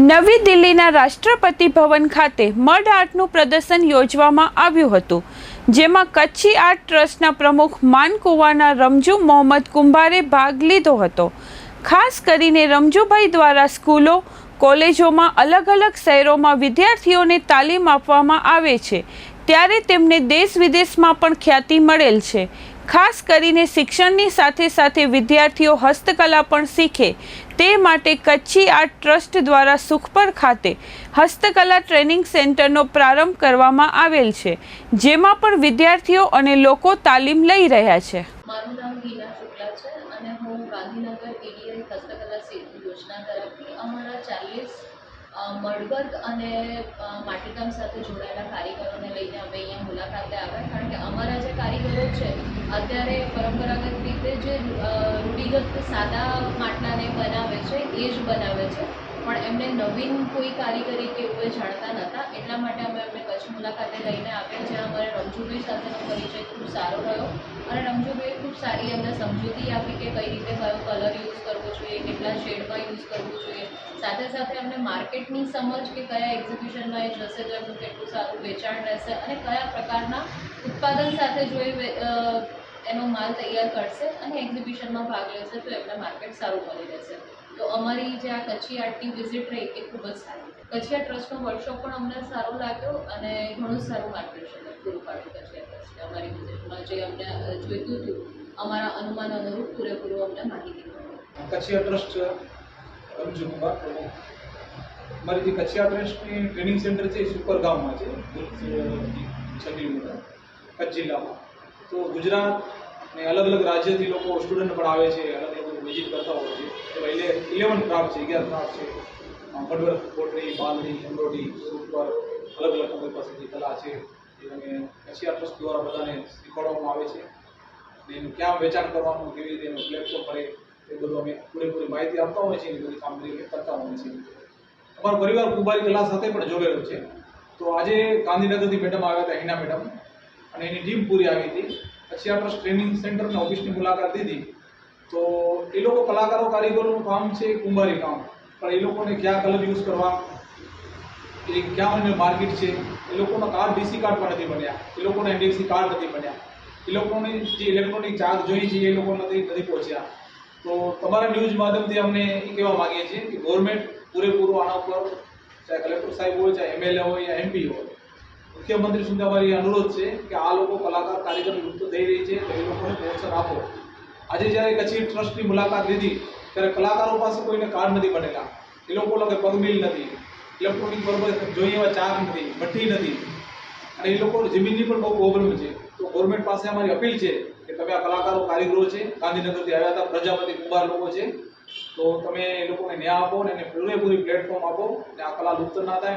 નવી દિલ્હીના રાષ્ટ્રપતિ ભવન ખાતે મડ આર્ટનું પ્રદર્શન યોજવામાં આવ્યું હતું, જેમાં કચ્છી આર્ટ ટ્રસ્ટના પ્રમુખ માનકુવાના રમજુ મોહમ્મદ કુંભારે ભાગ લીધો હતો. ખાસ કરીને રમજુભાઈ દ્વારા સ્કૂલો, કોલેજોમાં અલગ અલગ શહેરોમાં વિદ્યાર્થીઓને તાલીમ આપવામાં આવે છે ત્યારે તેમને દેશ વિદેશમાં પણ ખ્યાતિ મળેલ છે. ખાસ કરીને શિક્ષણની સાથે સાથે વિદ્યાર્થીઓ હસ્તકલા પણ શીખે. તે માટે કચ્છી આર્ટ ટ્રસ્ટ દ્વારા સુખપર ખાતે હસ્તકલા ટ્રેનિંગ સેન્ટરનો પ્રારંભ કરવામાં આવેલ છે, જેમાં પણ વિદ્યાર્થીઓ અને લોકો તાલીમ લઈ રહ્યા છે. મારું નામ હિના શુક્લા છે અને હું ગાંધીનગર એડીઆઈ હસ્તકલા સેતુ યોજના તરફથી અમારા ચાલીસ મડવર્ક અને માટીકામ સાથે જોડાયેલા કારીગરોને લઈને અમે અહીંયા મુલાકાતે આવ્યા કારણ કે અમારા જે છે. અત્યારે પરંપરાગત રીતે જે રૂઢિગત સાદા માટલાને બનાવે છે, એ જ બનાવે છે. પણ એમને નવીન કોઈ કારીગરી કે એવું એ જાણતા નહોતા એટલા માટે અમે એમને કચ્છ મુલાકાતે લઈને આવ્યા, જ્યાં અમારે રમજુભાઈ સાથેનો પરિચય ખૂબ સારો રહ્યો. અને રમજુભાઈએ ખૂબ સારી એમને સમજૂતી આપી કે કઈ રીતે કયો કલર યુઝ કરવો જોઈએ, કેટલા શેડમાં યુઝ કરવો જોઈએ. સાથે સાથે અમને માર્કેટની સમજ કે કયા એક્ઝિબિશનમાં એ જશે તો એમનું કેટલું સારું વેચાણ રહેશે અને કયા પ્રકારના ઉત્પાદન સાથે જો એનો માલ તૈયાર કરશે અને એક્ઝિબિશનમાં ભાગ લેશે તો એમને માર્કેટ સારું મળી રહેશે. તો અમારી જે આ કચ્છી આર્ટની વિઝિટ રહી એ ખૂબ જ સારી. કચ્છી આર્ટ ટ્રસ્ટનો વર્કશોપ પણ અમને સારો લાગ્યો અને ઘણું સારું માર્ગદર્શન પૂરું પાડ્યું કચ્છી ટ્રસ્ટે અમારી વિઝિટમાં જે અમને જોઈતું હતું. અમારા અનુમાન અનુરૂપ પૂરેપૂરું અમને માહિતી મળી. ટ્રસ્ટ રમજુ કુમાર મારી જે કચ્છિયા ટ્રસ્ટની ટ્રેનિંગ સેન્ટર છે એ સુપર ગામમાં છે છઠ્ઠી કચ્છ જિલ્લામાં. તો ગુજરાત ને અલગ અલગ રાજ્યથી લોકો સ્ટુડન્ટ પણ આવે છે, અલગ અલગ વિઝિટ કરતા હોય છે. એમાં ઇલેવન ક્રાફ્ટ છે અગિયાર ક્રાફ્ટ છે. Mudwork pottery bandhani embroidery super અલગ અલગ અમારી પાસે જે કલા છે, એ અમે કચ્છિયા ટ્રસ્ટ દ્વારા બધાને શીખવાડવામાં આવે છે. અને એનું ક્યાં વેચાણ કરવાનું, કેવી રીતે એનું પ્લેટફોર્મ મળે એ બધું અમે પૂરેપૂરી માહિતી આપતા હોઈએ છીએ બધી કામગીરી કરતા હોઈએ છીએ. અમારો પરિવાર કુંભારી કલા સાથે પણ જોડેલો છે. તો આજે ગાંધીનગરથી મેડમ આવ્યા હતા, હિના મેડમ. અને એની ટીમ પૂરી આવી હતી. પછી આપણે ટ્રેનિંગ સેન્ટરના ઓફિસની મુલાકાત લીધી. તો એ લોકો કલાકારો, કારીગરોનું કામ છે કુંભારી કામ. પણ એ લોકોને ક્યાં કલર યુઝ કરવા? એ ક્યાં અન્ય માર્કેટ છે? એ લોકોના કાર્ડ ડીસી કાર્ડ પણ નથી બન્યા. એ લોકોના એનડીએફસી કાર્ડ નથી બન્યા. એ લોકોની જે ઇલેક્ટ્રોનિક ચાર્જ જોઈએ છે એ લોકો નથી નથી પહોંચ્યા. તો તમારા ન્યૂઝ માધ્યમથી અમને એ કહેવા માંગીએ છીએ કે ગવર્મેન્ટ પૂરેપૂરું આના ઉપર ચાહે કલેક્ટર સાહેબ હોય, ચાહે એમએલએ હોય યા એમપી હોય, મુખ્યમંત્રી સુધી અમારી અનુરોધ છે કે આ લોકો કલાકાર કારીગર લુપ્ત થઈ રહી છે તો એ લોકોને પ્રોત્સાહન આપો. આજે જ્યારે કચ્છી ટ્રસ્ટની મુલાકાત લીધી, ત્યારે કલાકારો પાસે કોઈને કાર્ડ નથી બનેલા. એ લોકો લગે પગમિલ નથી. ઇલેક્ટ્રોનિક બરોબર જોઈએ એવા ચાક નથી, ભઠ્ઠી નથી. અને એ લોકો જમીનની પણ બહુ પ્રોબ્લેમ છે. તો ગવર્મેન્ટ પાસે અમારી અપીલ છે તમે આ કલાકારો કારીગરો છે, ગાંધીનગરથી આવ્યા હતા, પ્રજાપતિ કુંભાર લોકો છે. તો તમે એ લોકોને ન્યાય આપો અને એને પૂરેપૂરી પ્લેટફોર્મ આપો અને આ કલા લુપ્ત ના થાય.